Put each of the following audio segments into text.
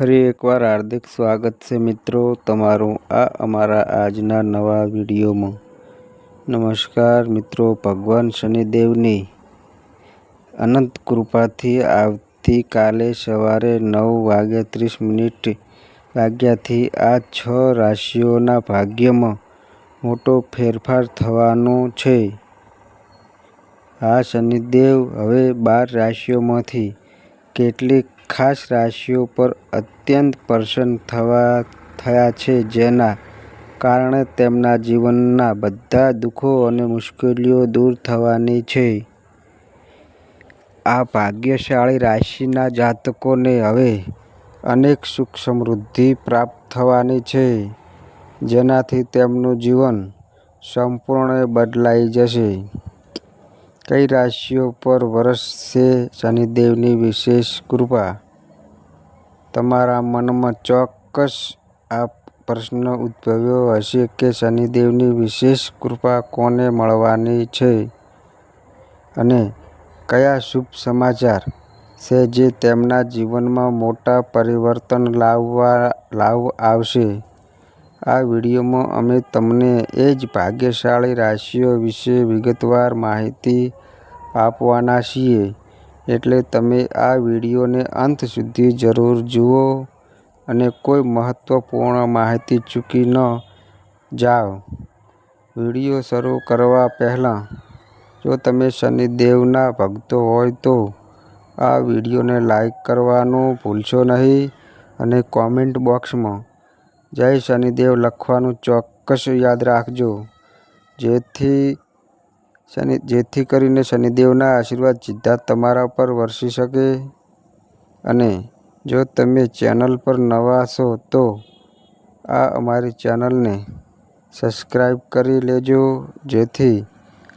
ફરી એકવાર હાર્દિક સ્વાગત છે મિત્રો તમારું આ અમારા આજના નવા વિડીયોમાં. નમસ્કાર મિત્રો, ભગવાન શનિદેવની અનંત કૃપાથી આવતીકાલે સવારે નવ વાગ્યા ત્રીસ મિનિટ વાગ્યાથી આ છ રાશિઓના ભાગ્યમાં મોટો ફેરફાર થવાનો છે. આ શનિદેવ, હવે બાર રાશિઓમાંથી કેટલીક ખાસ રાશિઓ પર અત્યંત પ્રસન્ન થવા, થયા છે, જેના કારણે તેમના જીવનના બધા દુઃખો અને મુશ્કેલીઓ દૂર થવાની છે. આ ભાગ્યશાળી રાશિના જાતકોને હવે અનેક સુખ સમૃદ્ધિ પ્રાપ્ત થવાની છે, જેનાથી તેમનું જીવન સંપૂર્ણ બદલાઈ જશે. કઈ રાશિઓ પર વરસશે શનિદેવની વિશેષ કૃપા? તમારા મનમાં ચોક્કસ આ પ્રશ્ન ઉદ્ભવ્યો હશે કે શનિદેવની વિશેષ કૃપા કોને મળવાની છે? અને કયા શુભ સમાચાર છે જે તેમના જીવનમાં મોટા પરિવર્તન લાવવા, લાવ આવશે? આ વિડીયોમાં અમે તમને એ જ ભાગ્યશાળી રાશિઓ વિશે વિગતવાર માહિતી આપવાના છીએ. એટલે તમે આ વિડીયોને અંત સુધી જરૂર જુઓ અને કોઈ મહત્ત્વપૂર્ણ માહિતી ચૂકી ન જાઓ. વીડિયો શરૂ કરવા પહેલાં, જો તમે શનિદેવના ભક્તો હોય તો આ વિડીયોને લાઈક કરવાનું ભૂલશો નહીં અને કોમેન્ટ બોક્સમાં જય શનિદેવ લખવાનું ચોક્કસ યાદ રાખજો. જેથી શનિ, જેથી કરીને શનિદેવના આશીર્વાદ સીધા તમારા પર વરસી શકે. અને જો તમે ચેનલ પર નવા છો તો આ અમારી ચેનલને સબસ્ક્રાઈબ કરી લેજો. જેથી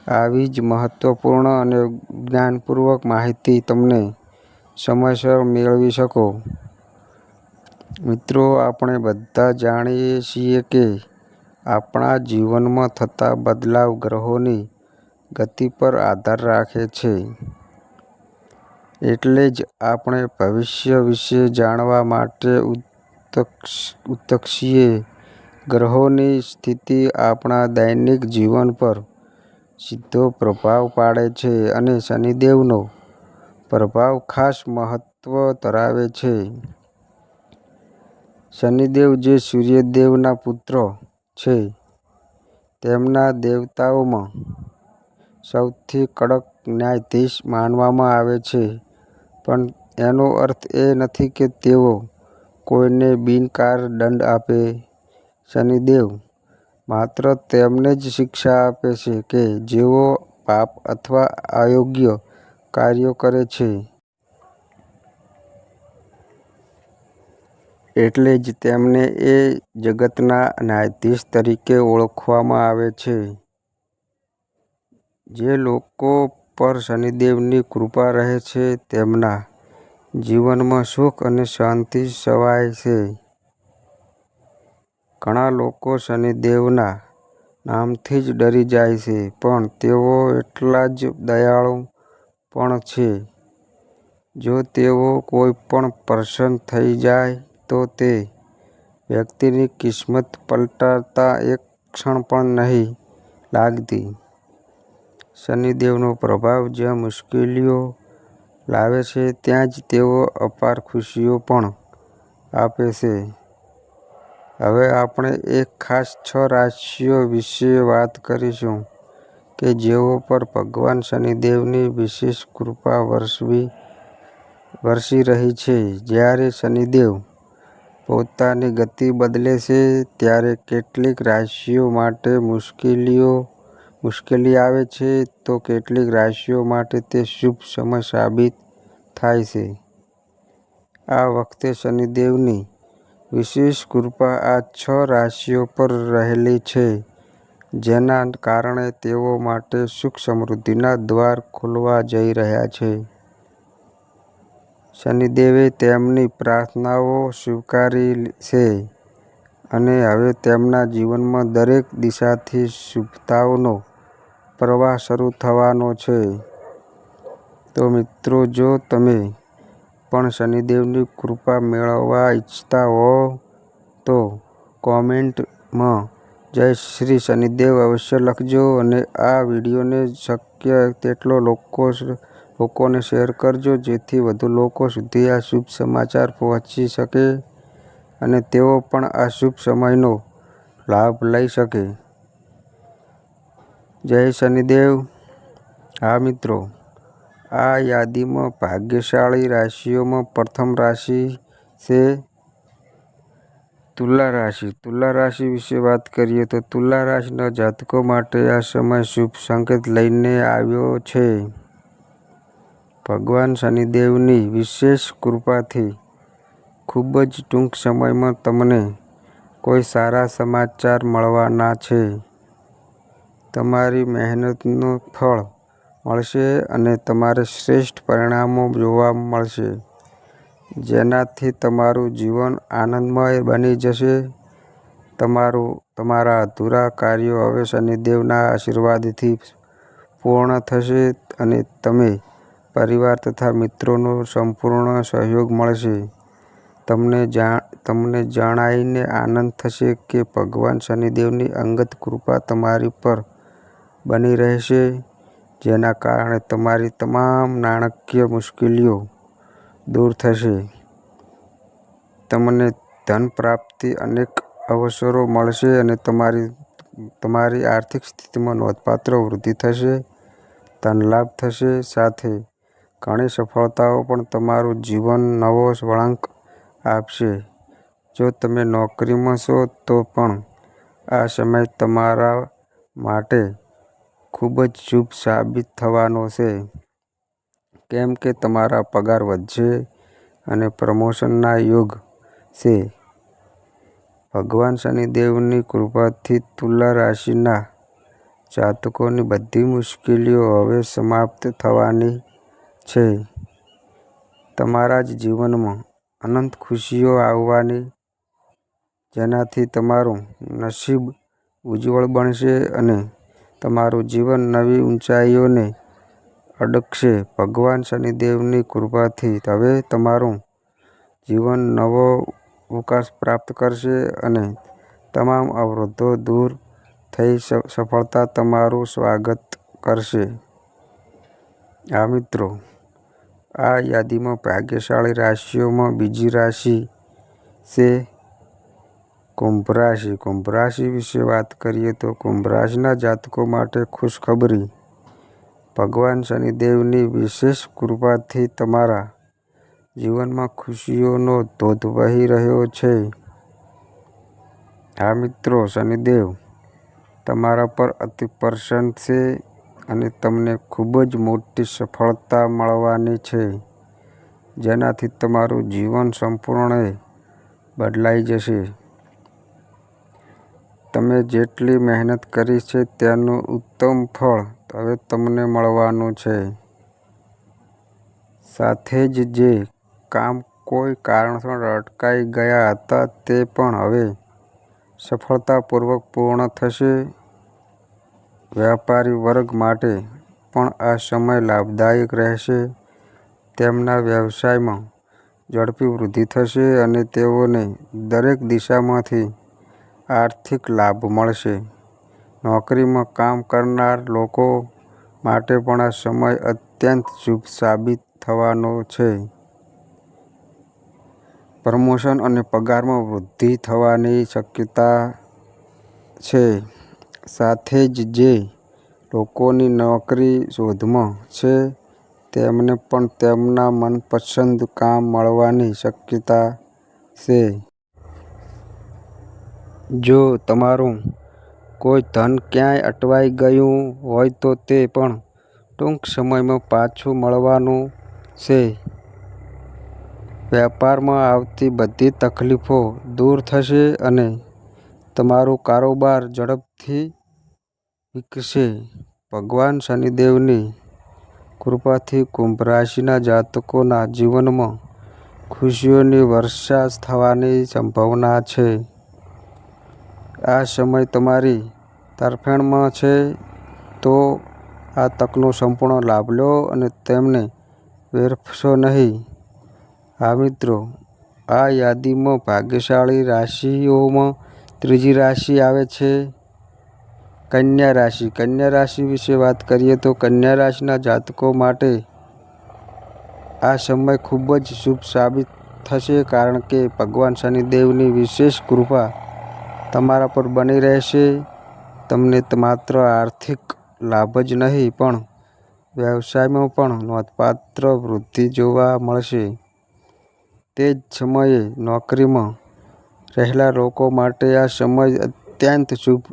આવી જ મહત્ત્વપૂર્ણ અને જ્ઞાનપૂર્વક માહિતી તમને સમયસર મેળવી શકો. મિત્રો, આપણે બધા જાણીએ છીએ કે આપણા જીવનમાં થતા બદલાવ ગ્રહોની ગતિ પર આધાર રાખે છે. એટલે જ આપણે ભવિષ્ય વિશે જાણવા માટે ઉત્સુક છીએ ગ્રહોની સ્થિતિ આપણા દૈનિક જીવન પર સીધો પ્રભાવ પાડે છે અને શનિદેવનો પ્રભાવ ખાસ મહત્ત્વ ધરાવે છે. શનિદેવ જે સૂર્યદેવના પુત્ર છે, તેમના દેવતાઓમાં સૌથી કડક ન્યાયાધીશ માનવામાં આવે છે. પણ એનો અર્થ એ નથી કે તેઓ કોઈને બિનકાર દંડ આપે. શનિદેવ માત્ર તેમને જ શિક્ષા આપે છે કે જેઓ પાપ અથવા અયોગ્ય કાર્યો કરે છે. એટલે જ તેમને એ જગતના ન્યાયાધીશ તરીકે ઓળખવામાં આવે છે. જે લોકો પર શનિદેવની કૃપા રહે છે, તેમના જીવનમાં સુખ અને શાંતિ છવાય છે. ઘણા લોકો શનિદેવના નામથી જ ડરી જાય છે, પણ તેઓ એટલા જ દયાળુ પણ છે. જો તેઓ કોઈ પણ પ્રસન્ન થઈ જાય તો તે વ્યક્તિની કિસ્મત પલટાતા એક ક્ષણ પણ નહીં લાગતી. શનિદેવનો પ્રભાવ જ્યાં મુશ્કેલીઓ લાવે છે, ત્યાં જ તેઓ અપાર ખુશીઓ પણ આપે છે. હવે આપણે એક ખાસ છ રાશિઓ વિશે વાત કરીશું કે જેઓ પર ભગવાન શનિદેવની વિશેષ કૃપા વરસવી, વરસી રહી છે. જ્યારે શનિદેવ પોતાની ગતિ બદલે છે, ત્યારે કેટલીક રાશિઓ માટે મુશ્કેલીઓ, મુશ્કેલી આવે છે, તો કેટલીક રાશિઓ માટે તે શુભ સમય સાબિત થાય છે. આ વખતે શનિદેવની વિશેષ કૃપા આ છ રાશિઓ પર રહેલી છે, જેના કારણે તેઓ માટે સુખ સમૃદ્ધિના દ્વાર ખુલવા જઈ રહ્યા છે. શનિદેવે તેમની પ્રાર્થનાઓ સ્વીકારી છે અને હવે તેમના જીવનમાં દરેક દિશાથી શુભતાઓનો પ્રવાહ શરૂ થવાનો છે. તો મિત્રો, જો તમે પણ શનિદેવની કૃપા મેળવવા ઈચ્છતા હો, તો કોમેન્ટમાં જય શ્રી શનિદેવ અવશ્ય લખજો અને આ વિડીયોને શક્ય તેટલો લોકોને શેર કરજો જેથી વધુ લોકો સુધી આ શુભ સમાચાર પહોંચી શકે અને તેઓ પણ આ શુભ સમયનો લાભ લઈ શકે. જય શનિદેવ. હા મિત્રો, આ યાદીમાં ભાગ્યશાળી રાશિઓમાં પ્રથમ રાશિ છે તુલા રાશિ. તુલા રાશિ વિશે વાત કરીએ તો તુલા રાશિના જાતકો માટે આ સમય શુભ સંકેત લઈને આવ્યો છે. ભગવાન શનિદેવની વિશેષ કૃપાથી ખૂબ જ ટૂંક સમયમાં તમને કોઈ સારા સમાચાર મળવાના છે. તમારી મહેનતનું ફળ મળશે અને તમારે શ્રેષ્ઠ પરિણામો જોવા મળશે, જેનાથી તમારું જીવન આનંદમય બની જશે. તમારું તમારા અધૂરા કાર્યો હવે શનિદેવના આશીર્વાદથી પૂર્ણ થશે અને તમને પરિવાર તથા મિત્રોનો સંપૂર્ણ સહયોગ મળશે. તમને તમને જણાઈને આનંદ થશે કે ભગવાન શનિદેવની અંગત કૃપા તમારી પર બની રહેશે, જેના કારણે તમારી તમામ નાણાકીય મુશ્કેલીઓ દૂર થશે. તમને ધન પ્રાપ્તિ, અનેક અવસરો મળશે અને તમારી આર્થિક સ્થિતિમાં નોંધપાત્ર વૃદ્ધિ થશે. ધનલાભ થશે, સાથે ઘણી સફળતાઓ પણ તમારું જીવન નવો વળાંક આપશે. જો તમે નોકરીમાં છો તો પણ આ સમય તમારા માટે ખૂબ જ શુભ સાબિત થવાનો છે, કેમ કે તમારા પગાર વધશે અને પ્રમોશનના યોગ છે. ભગવાન શનિદેવની કૃપાથી તુલા રાશિના જાતકોની બધી મુશ્કેલીઓ હવે સમાપ્ત થવાની છે. તમારા જ જીવનમાં અનંત ખુશીઓ આવવાની, જેનાથી તમારું નસીબ ઉજ્જવળ બનશે અને તમારું જીવન નવી ઊંચાઈઓને અડકશે. ભગવાન શનિદેવની કૃપાથી હવે તમારું જીવન નવો અવકાશ પ્રાપ્ત કરશે અને તમામ અવરોધો દૂર થઈ સફળતા તમારું સ્વાગત કરશે. આ મિત્રો, આ યાદીમાં ભાગ્યશાળી રાશિઓમાં બીજી રાશિ છે કુંભ રાશિ. કુંભ રાશિ વિશે વાત કરીએ તો કુંભ રાશિના જાતકો માટે ખુશખબરી. ભગવાન શનિદેવની વિશેષ કૃપાથી તમારા જીવનમાં ખુશીઓનો ધોધ વહી રહ્યો છે. હા મિત્રો, શનિદેવ તમારા પર અતિ પ્રસન્ન છે અને તમને ખૂબ જ મોટી સફળતા મળવાની છે, જેનાથી તમારું જીવન સંપૂર્ણે બદલાઈ જશે. તમે જેટલી મહેનત કરી છે તેનું ઉત્તમ ફળ હવે તમને મળવાનું છે. સાથે જ જે કામ કોઈ કારણસર અટકાઈ ગયા હતા તે પણ હવે સફળતાપૂર્વક પૂર્ણ થશે. વ્યાપારી વર્ગ માટે પણ આ સમય લાભદાયક રહેશે. તેમના વ્યવસાયમાં ઝડપી વૃદ્ધિ થશે અને તેઓને દરેક દિશામાંથી આર્થિક લાભ મળશે. નોકરીમાં કામ કરનાર લોકો માટે પણ આ સમય અત્યંત શુભ સાબિત થવાનો છે. પ્રમોશન અને પગારમાં વૃદ્ધિ થવાની શક્યતા છે. સાથે જ જે લોકોની નોકરી શોધમાં છે, તેમને પણ તેમના મનપસંદ કામ મળવાની શક્યતા છે. જો તમારું કોઈ ધન ક્યાંય અટવાઈ ગયું હોય તો તે પણ ટૂંક સમયમાં પાછું મળવાનું છે. વેપારમાં આવતી બધી તકલીફો દૂર થશે અને તમારો કારોબાર ઝડપથી વિકસે ભગવાન શનિદેવની કૃપાથી કુંભ રાશિના જાતકોના જીવનમાં ખુશીઓની વર્ષા થવાની સંભાવના છે. આ સમય તમારી તરફેણમાં છે, તો આ તકનો સંપૂર્ણ લાભ લો અને તેમને વેરફશો નહીં. હા મિત્રો આ યાદીમાં ભાગ્યશાળી રાશિઓમાં ત્રીજી રાશિ આવે છે કન્યા રાશિ. કન્યા રાશિ વિશે વાત કરીએ તો કન્યા રાશિના જાતકો માટે આ સમય ખૂબ જ શુભ સાબિત થશે કારણ કે ભગવાન શનિદેવની વિશેષ કૃપા તમારા પર બની રહેશે. તમને માત્ર આર્થિક લાભ જ નહીં, પણ વ્યવસાયમાં પણ નોંધપાત્ર વૃદ્ધિ જોવા મળશે. તે જ સમયે નોકરીમાં રહેલા લોકો માટે આ સમય અત્યંત શુભ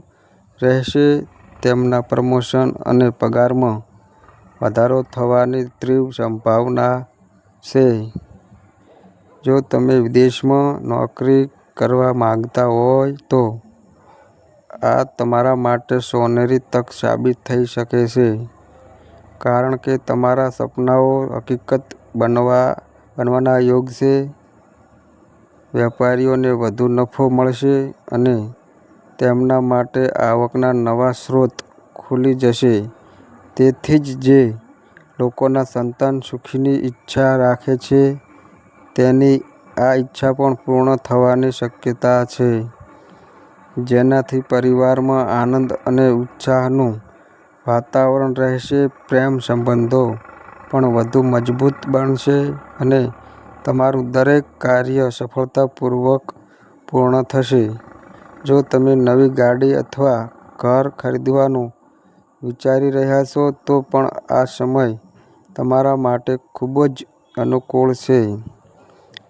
રહેશે. તેમના પ્રમોશન અને પગારમાં વધારો થવાની તીવ્ર સંભાવના છે. જો તમે વિદેશમાં નોકરી કરવા માંગતા હોય તો આ તમારા માટે સોનેરી તક સાબિત થઈ શકે છે. કારણ કે તમારા સપનાઓ હકીકત બનવા, બનવાના યોગ છે. વેપારીઓને વધુ નફો મળશે અને તેમના માટે આવકના નવા સ્ત્રોત ખુલી જશે. તેથી જ જે લોકોના સંતાન સુખની ઈચ્છા રાખે છે, તેની આ ઈચ્છા પણ પૂર્ણ થવાની શક્યતા છે. જેનાથી પરિવારમાં આનંદ અને ઉત્સાહનું વાતાવરણ રહેશે, પ્રેમ સંબંધો પણ વધુ મજબૂત બનશે અને તમારું દરેક કાર્ય સફળતાપૂર્વક પૂર્ણ થશે. જો તમે નવી ગાડી અથવા ઘર ખરીદવાનું વિચારી રહ્યા છો, તો પણ આ સમય તમારા માટે ખૂબ જ અનુકૂળ છે.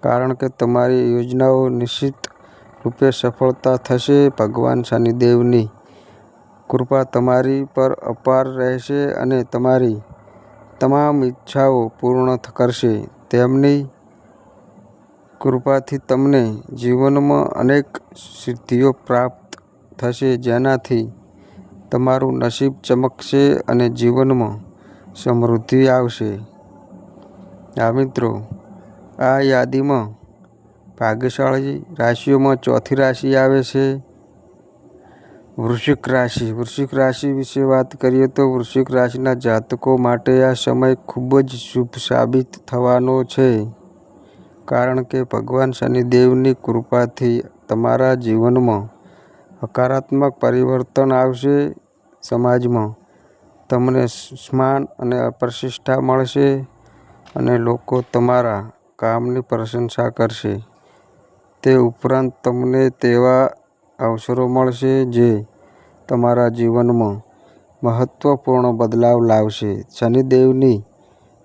કારણ કે તમારી યોજનાઓ નિશ્ચિત રૂપે સફળતા થશે. ભગવાન શનિદેવની કૃપા તમારી પર અપાર રહેશે અને તમારી તમામ ઈચ્છાઓ પૂર્ણ કરશે તેમની કૃપાથી તમને જીવનમાં અનેક સિદ્ધિઓ પ્રાપ્ત થશે. જેનાથી તમારું નસીબ ચમકશે અને જીવનમાં સમૃદ્ધિ આવશે. આ મિત્રો, આ યાદીમાં ભાગ્યશાળી રાશિઓમાં ચોથી રાશિ આવે છે. વૃશ્ચિક રાશિ. વૃશ્ચિક રાશિ વિશે વાત કરીએ તો વૃશ્ચિક રાશિના જાતકો માટે આ સમય ખૂબ જ શુભ સાબિત થવાનો છે. કારણ કે ભગવાન શનિદેવની કૃપાથી તમારા જીવનમાં હકારાત્મક પરિવર્તન આવશે સમાજમાં. તમને સ્માન અને પ્રતિષ્ઠા મળશે અને લોકો તમારા કામની પ્રશંસા કરશે. તે ઉપરાંત તમને તેવા અવસરો મળશે જે તમારા જીવનમાં મહત્ત્વપૂર્ણ બદલાવ લાવશે. શનિદેવની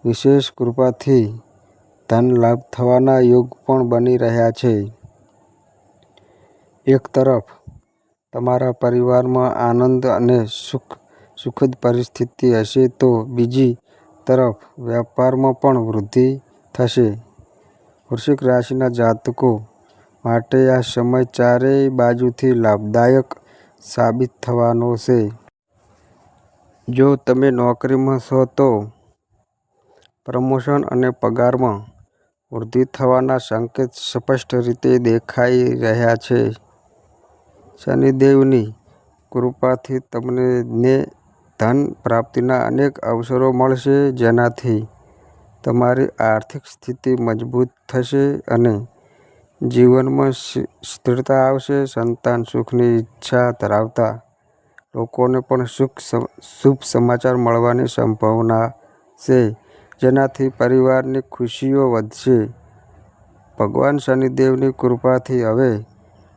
વિશેષ કૃપાથી ધન લાભ થવાના યોગ પણ બની રહ્યા છે. એક તરફ, તમારા પરિવારમાં આનંદ અને સુખ, સુખદ પરિસ્થિતિ હશે તો બીજી તરફ વેપારમાં પણ વૃદ્ધિ થશે. વૃશ્ચિક રાશિના જાતકો માટે આ સમય ચારેય બાજુથી લાભદાયક સાબિત થવાનો છે. જો તમે નોકરીમાં છો તો પ્રમોશન અને પગારમાં વૃદ્ધિ થવાના સંકેત સ્પષ્ટ રીતે દેખાઈ રહ્યા છે. શનિદેવની કૃપાથી તમને ને ધન પ્રાપ્તિના અનેક અવસરો મળશે, જેનાથી તમારી આર્થિક સ્થિતિ મજબૂત થશે અને જીવનમાં સ્થિરતા આવશે. સંતાન સુખની ઈચ્છા ધરાવતા લોકોને પણ સુખ શુભ સમાચાર મળવાની સંભાવના છે. જેનાથી પરિવારની ખુશીઓ વધશે. ભગવાન શનિદેવની કૃપાથી હવે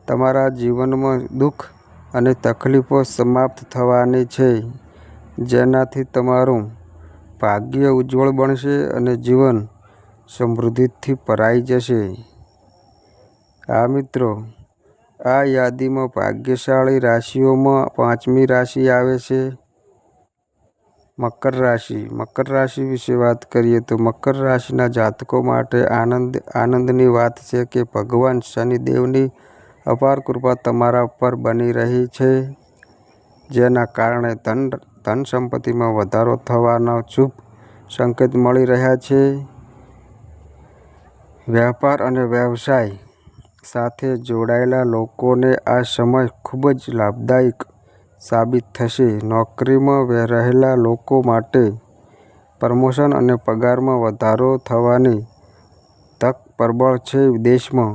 તમારા જીવનમાં દુઃખ અને તકલીફો સમાપ્ત થવાની છે, જેનાથી તમારું ભાગ્ય ઉજ્જવળ બનશે અને જીવન સમૃદ્ધિથી ભરાઈ જશે. આ મિત્રો, આ યાદીમાં ભાગ્યશાળી રાશિઓમાં પાંચમી રાશિ આવે છે. મકર રાશિ. મકર રાશિ વિશે વાત કરીએ તો મકર રાશિના જાતકો માટે આનંદ, આનંદની વાત છે કે ભગવાન શનિદેવની અપાર કૃપા તમારા પર બની રહી છે. જેના કારણે ધન ધન સંપત્તિમાં વધારો થવાના શુભ સંકેત મળી રહ્યા છે. વ્યાપાર અને વ્યવસાય સાથે જોડાયેલા લોકોને આ સમય ખૂબ જ લાભદાયક સાબિત થશે. નોકરીમાં રહેલા લોકો માટે પ્રમોશન અને પગારમાં વધારો થવાની તક પ્રબળ છે વિદેશમાં.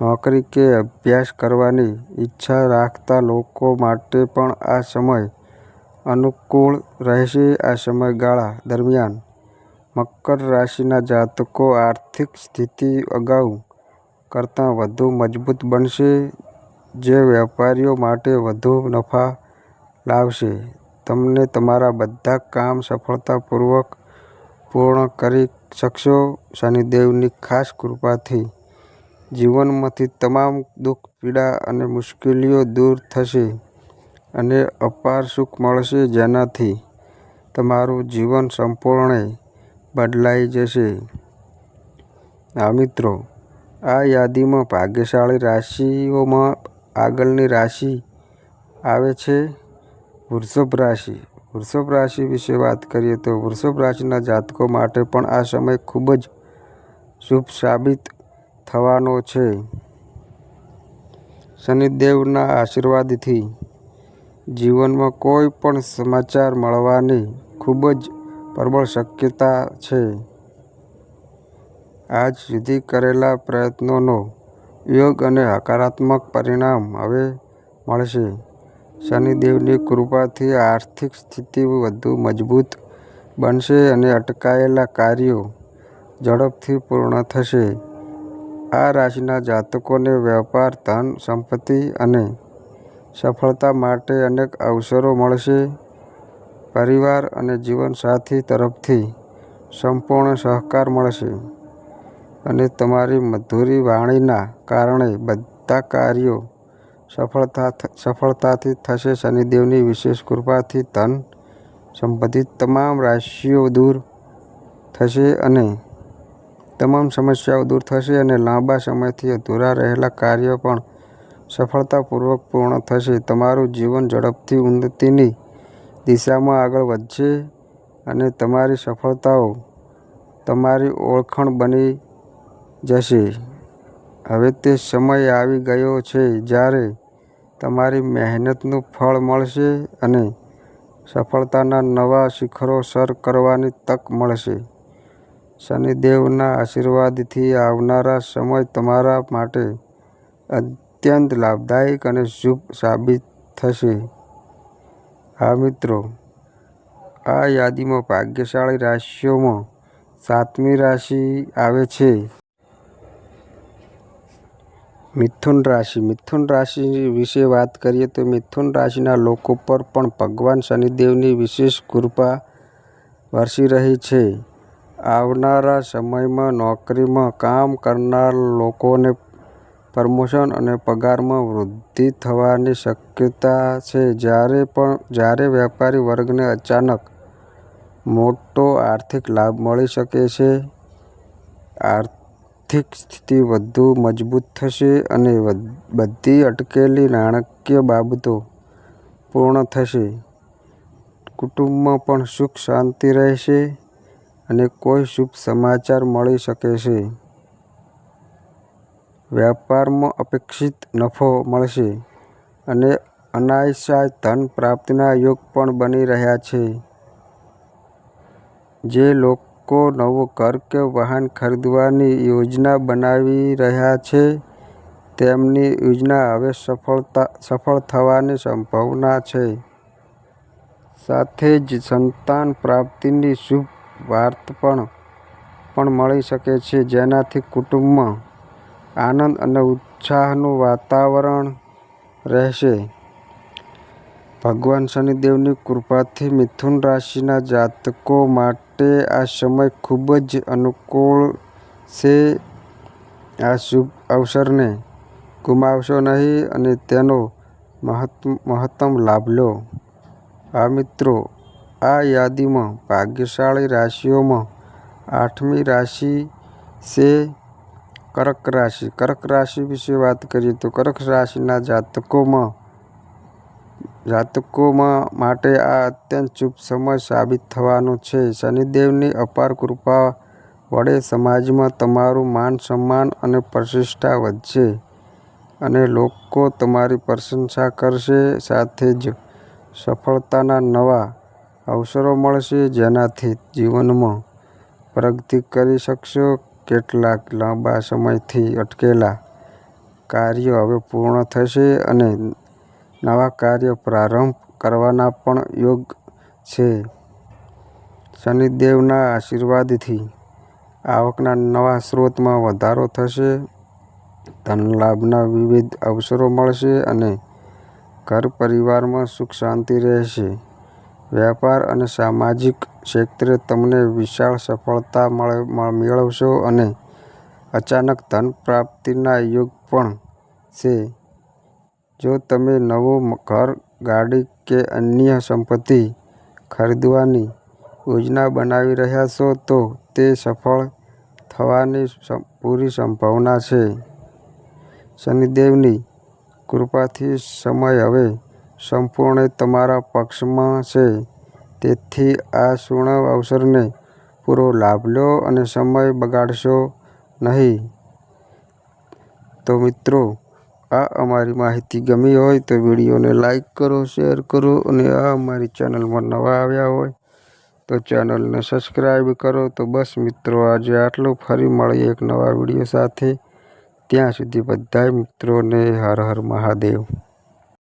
નોકરી કે અભ્યાસ કરવાની ઈચ્છા રાખતા લોકો માટે પણ આ સમય અનુકૂળ રહેશે. આ સમયગાળા દરમિયાન મકર રાશિના જાતકો આર્થિક સ્થિતિ અગાઉ કરતાં વધુ મજબૂત બનશે. જે વેપારીઓ માટે વધુ નફા લાવશે. તમને તમારા બધા કામ સફળતાપૂર્વક પૂર્ણ કરી શકશો. શનિદેવની ખાસ કૃપાથી. જીવનમાંથી તમામ દુઃખ, પીડા અને મુશ્કેલીઓ દૂર થશે અને અપાર સુખ મળશે જેનાથી તમારું જીવન સંપૂર્ણ બદલાઈ જશે. આ મિત્રો, આ યાદીમાં ભાગ્યશાળી રાશિઓમાં આગળની રાશિ આવે છે. વૃષભ રાશિ. વૃષભ રાશિ વિશે વાત કરીએ તો વૃષભ રાશિના જાતકો માટે પણ આ સમય ખૂબ જ શુભ સાબિત થવાનો છે. શનિદેવના આશીર્વાદથી જીવનમાં કોઈ પણ સમાચાર મળવાની ખૂબ જ પ્રબળ શક્યતા છે. આજ સુધી કરેલા પ્રયત્નોનો યોગ અને હકારાત્મક પરિણામ હવે મળશે. શનિદેવની કૃપાથી આર્થિક સ્થિતિ વધુ મજબૂત બનશે અને અટકાયેલા કાર્યો ઝડપથી પૂર્ણ થશે. આ રાશિના જાતકોને વેપાર, ધન, સંપત્તિ અને સફળતા માટે અનેક અવસરો મળશે. પરિવાર અને જીવનસાથી તરફથી સંપૂર્ણ સહકાર મળશે અને તમારી મધુરી વાણીના કારણે બધા કાર્યો સફળતા સફળતાથી થશે. શનિદેવની વિશેષ કૃપાથી ધન સંબંધિત તમામ રાશિઓ દૂર થશે અને તમામ સમસ્યાઓ દૂર થશે અને લાંબા સમયથી અધૂરા રહેલા કાર્યો પણ સફળતાપૂર્વક પૂર્ણ થશે. તમારું જીવન ઝડપથી ઉન્નતિની દિશામાં આગળ વધશે અને તમારી સફળતાઓ તમારી ઓળખાણ બની જશે. હવે તે સમય આવી ગયો છે જ્યારે તમારી મહેનતનું ફળ મળશે અને સફળતાના નવા શિખરો સર કરવાની તક મળશે. શનિદેવના આશીર્વાદથી આવનારા સમય તમારા માટે અત્યંત લાભદાયક અને શુભ સાબિત થશે. હા, મિત્રો, આ યાદીમાં ભાગ્યશાળી રાશિઓમાં સાતમી રાશિ આવે છે. મિથુન રાશિ. મિથુન રાશિ વિશે વાત કરીએ તો મિથુન રાશિના લોકો પર પણ ભગવાન શનિદેવની વિશેષ કૃપા વરસી રહી છે. આવનારા સમયમાં નોકરીમાં કામ કરનાર લોકોને પ્રમોશન અને પગારમાં વૃદ્ધિ થવાની શક્યતા છે. જ્યારે પણ, જ્યારે વેપારી વર્ગને અચાનક મોટો આર્થિક લાભ મળી શકે છે આર્થિક સ્થિતિ વધુ મજબૂત થશે અને બધી અટકેલી નાણાકીય બાબતો પૂર્ણ થશે. કુટુંબમાં પણ સુખ શાંતિ રહેશે અને કોઈ શુભ સમાચાર મળી શકે છે. વ્યાપારમાં અપેક્ષિત નફો મળશે અને અનાયસાય ધન પ્રાપ્તિના યોગ પણ બની રહ્યા છે. જે લોકો નવું ઘર કે વાહન ખરીદવાની યોજના બનાવી રહ્યા છે. તેમની યોજના હવે સફળતા, સફળ થવાની સંભાવના છે. સાથે જ સંતાન પ્રાપ્તિની શુભ વાર્તા પણ પણ મળી શકે છે. જેનાથી કુટુંબમાં આનંદ અને ઉત્સાહનું વાતાવરણ રહેશે. ભગવાન શનિદેવની કૃપાથી મિથુન રાશિના જાતકો માટે આ સમય ખૂબ જ અનુકૂળ છે. આ શુભ અવસરને ગુમાવશો નહીં અને તેનો મહત્તમ લાભ લો. હા મિત્રો, આ યાદીમાં ભાગ્યશાળી રાશિઓમાં આઠમી રાશિ છે કર્ક રાશિ. કર્ક રાશિ વિશે વાત કરીએ તો કર્ક રાશિના જાતકોમાં જાતકોમાં માટે આ અત્યંત શુભ સમય સાબિત થવાનો છે. શનિદેવની અપાર કૃપા વડે સમાજમાં તમારું માન સન્માન અને પ્રતિષ્ઠા વધશે અને લોકો તમારી પ્રશંસા કરશે. સાથે જ સફળતાના નવા અવસરો મળશે. જેનાથી જીવનમાં પ્રગતિ કરી શકશો. કેટલાક લાંબા સમયથી અટકેલા કાર્યો હવે પૂર્ણ થશે અને નવા કાર્ય પ્રારંભ કરવાના પણ યોગ છે. શનિદેવના આશીર્વાદથી આવકના નવા સ્ત્રોતમાં વધારો થશે. ધનલાભના વિવિધ અવસરો મળશે અને ઘર-પરિવારમાં સુખ-શાંતિ રહેશે. વેપાર અને સામાજિક ક્ષેત્રે તમને વિશાળ સફળતા મેળવશો અને અચાનક ધન પ્રાપ્તિના યોગ પણ છે. જો તમે નવો ઘર, ગાડી કે અન્ય સંપત્તિ ખરીદવાની યોજના બનાવી રહ્યા છો, તો તે સફળ થવાની પૂરી સંભાવના છે. શનિદેવની કૃપાથી સમય હવે સંપૂર્ણ તમારા પક્ષમાં છે. તેથી આ સુવર્ણ અવસરને પૂરો લાભ લો અને સમય બગાડશો નહીં. તો મિત્રો, આ અમારી માહિતી ગમી હોય તો વિડીયોને લાઈક કરો, શેર કરો અને આ અમારી ચેનલમાં નવા આવ્યા હોય તો ચેનલને સબસ્ક્રાઈબ કરો. તો બસ મિત્રો આજે આટલું. ફરી મળીએ એક નવા વીડિયો સાથે. ત્યાં સુધી બધા મિત્રોને હર હર મહાદેવ.